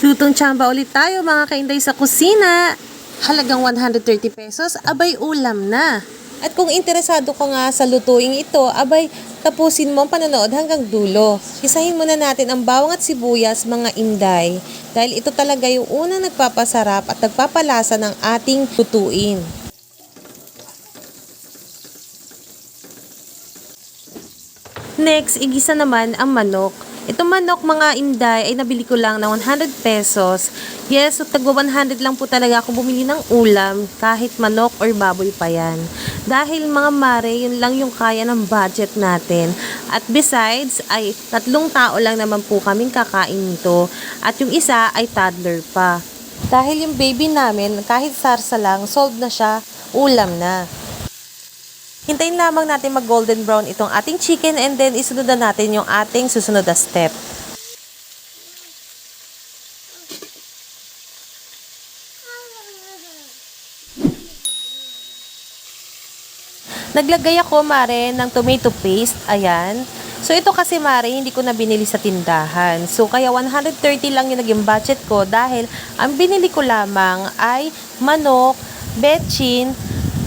Lutong tsamba ulit tayo mga kainday sa kusina. Halagang 130 pesos, abay ulam na. At kung interesado ka nga sa lutuing ito, abay tapusin mo ang panonood hanggang dulo. Isahin muna natin ang bawang at sibuyas mga inday dahil ito talaga yung unang nagpapasarap at nagpapalasa ng ating lutuin. Next, igisa naman ang manok. Itong manok mga inday ay nabili ko lang ng 100 pesos. Yes, so tagwa 100 lang po talaga ako bumili ng ulam kahit manok or baboy pa yan. Dahil mga mare, yun lang yung kaya ng budget natin. At besides, ay tatlong tao lang naman po kaming kakain nito. At yung isa ay toddler pa. Dahil yung baby namin, kahit sarsa lang, solved na siya, ulam na. Hintayin lamang natin mag golden brown itong ating chicken and then isunod na natin yung ating susunod na step. Naglagay ako, Mare, ng tomato paste. Ayan. So, ito kasi, Mare, hindi ko na binili sa tindahan. So, kaya 130 lang yung naging budget ko dahil ang binili ko lamang ay manok, betchin,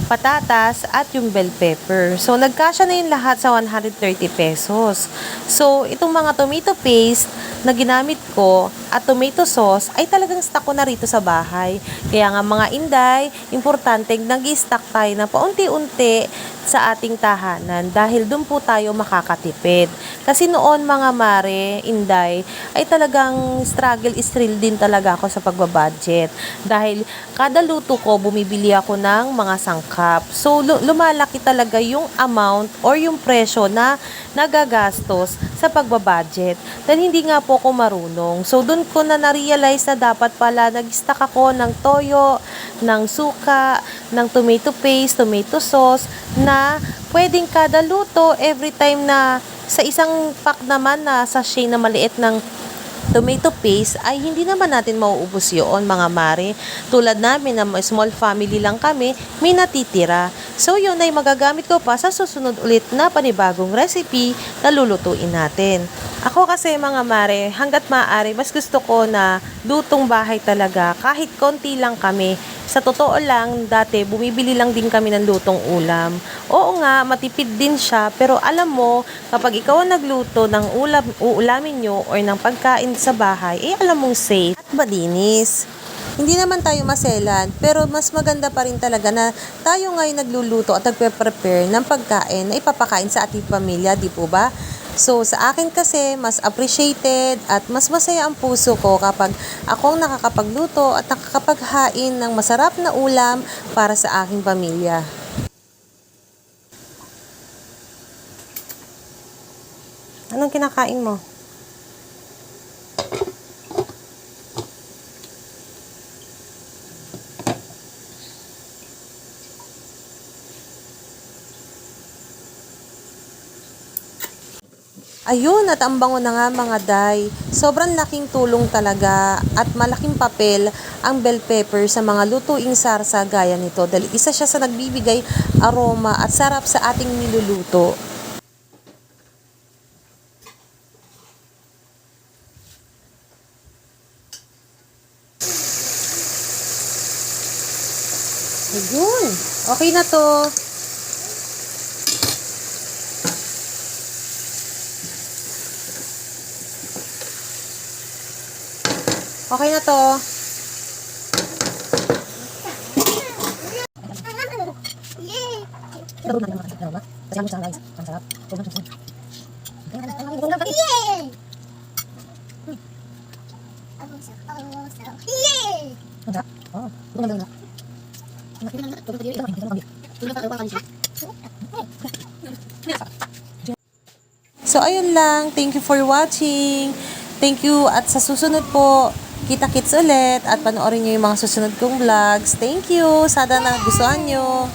patatas, at yung bell pepper. So, nagkasya na yung lahat sa 130 pesos. So, itong mga tomato paste na ginamit ko at tomato sauce ay talagang stock ko na rito sa bahay. Kaya nga mga inday, importante nag-stock tayo na paunti-unti sa ating tahanan dahil doon po tayo makakatipid. Kasi noon mga mare, inday, ay talagang struggle is real din talaga ako sa pagbabudget. Dahil kada luto ko, bumibili ako ng mga sangkap. So, lu- lumalaki talaga yung amount or yung presyo na nagagastos sa pagbabudget. Dahil hindi nga po ako marunong. So, doon ko na na-realize na dapat pala nag-stock ako ng toyo, ng suka, ng tomato paste, tomato sauce, na pwedeng kada luto every time na sa isang pack naman na sachet na maliit ng tomato paste ay hindi naman natin mauubos yun mga mare. Tulad namin na small family lang kami, may natitira. So yun ay magagamit ko pa sa susunod ulit na panibagong recipe na lulutuin natin. Ako kasi mga mare, hanggat maaari, mas gusto ko na lutong bahay talaga. Kahit konti lang kami. Sa totoo lang, dati bumibili lang din kami ng lutong ulam. Oo nga, matipid din siya, pero alam mo, kapag ikaw ang nagluto ng ulam, uulamin nyo or ng pagkain sa bahay, eh alam mong safe at malinis. Hindi naman tayo maselan, pero mas maganda pa rin talaga na tayo ngayon nagluluto at nagpe-prepare ng pagkain na ipapakain sa ating pamilya, di po ba? So, sa akin kasi, mas appreciated at mas masaya ang puso ko kapag akong nakakapagluto at nakakapaghain ng masarap na ulam para sa aking pamilya. Anong kinakain mo? Ayun, at ang bango na nga mga day. Sobrang laking tulong talaga at malaking papel ang bell pepper sa mga lutuing sarsa gaya nito dahil isa siya sa nagbibigay aroma at sarap sa ating niluluto. Ayun, okay na to. Okay na to. So, ayun lang. Thank you for watching. Thank you. At sa susunod po, kita-kits ulit at panoorin nyo yung mga susunod kong vlogs. Thank you. Sana nagustuhan nyo.